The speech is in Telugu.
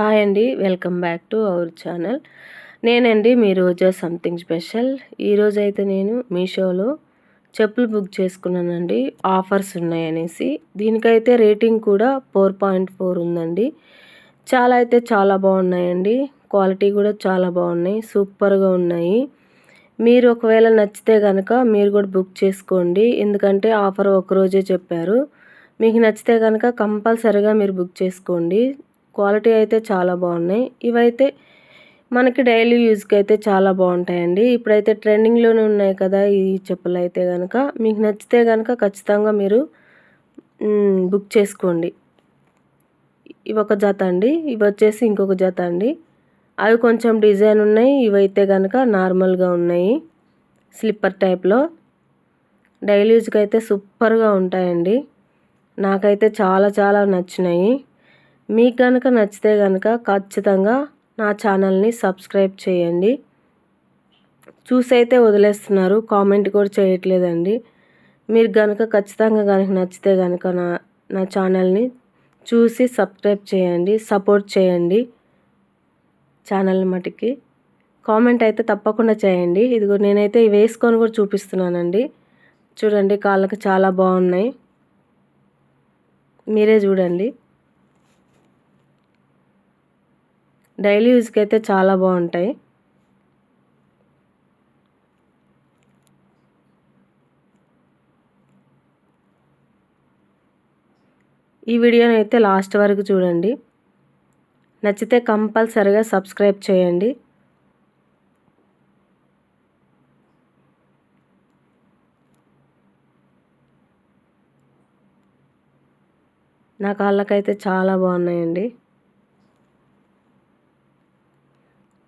హాయ్ అండి welcome back to our channel నేనండి మీ రోజా సంథింగ్ స్పెషల్ ఈరోజైతే నేను మీషోలో చెప్పులు బుక్ చేసుకున్నానండి. ఆఫర్స్ ఉన్నాయనేసి. దీనికైతే రేటింగ్ కూడా ఫోర్ పాయింట్ ఫోర్ ఉందండి. చాలా అయితే చాలా బాగున్నాయండి. క్వాలిటీ కూడా చాలా బాగున్నాయి. సూపర్గా ఉన్నాయి. మీరు ఒకవేళ నచ్చితే కనుక మీరు కూడా బుక్ చేసుకోండి. ఎందుకంటే ఆఫర్ ఒకరోజే చెప్పారు. మీకు నచ్చితే కనుక కంపల్సరిగా మీరు బుక్ చేసుకోండి. క్వాలిటీ అయితే చాలా బాగున్నాయి. ఇవైతే మనకి డైలీ యూజ్కి అయితే చాలా బాగుంటాయండి. ఇప్పుడైతే ట్రెండింగ్లోనే ఉన్నాయి కదా ఈ చెప్పులు అయితే కనుక మీకు నచ్చితే కనుక ఖచ్చితంగా మీరు బుక్ చేసుకోండి. ఇవి ఒక జత అండి. ఇవి వచ్చేసి ఇంకొక జత అండి. అవి కొంచెం డిజైన్ ఉన్నాయి. ఇవైతే కనుక నార్మల్గా ఉన్నాయి. స్లిప్పర్ టైప్లో. డైలీ యూజ్కి అయితే సూపర్గా ఉంటాయండి. నాకైతే చాలా చాలా నచ్చినాయి. మీకు కనుక నచ్చితే కనుక ఖచ్చితంగా నా ఛానల్ని సబ్స్క్రైబ్ చేయండి. చూసైతే వదిలేస్తున్నారు కామెంట్ కూడా చేయట్లేదండి. మీరు కనుక ఖచ్చితంగా కనుక నచ్చితే కనుక నా నా ఛానల్ని చూసి సబ్స్క్రైబ్ చేయండి సపోర్ట్ చేయండి ఛానల్ మటుకి. కామెంట్ అయితే తప్పకుండా చేయండి. ఇదిగో నేనైతే వేసుకొని కూడా చూపిస్తున్నానండి. చూడండి కాళ్ళకి చాలా బాగున్నాయి. మీరే చూడండి. డైలీ యూజ్కి అయితే చాలా బాగుంటాయి. ఈ వీడియోని అయితే లాస్ట్ వరకు చూడండి. నచ్చితే కంపల్సరిగా సబ్స్క్రైబ్ చేయండి. నా కాళ్ళకైతే చాలా బాగున్నాయండి.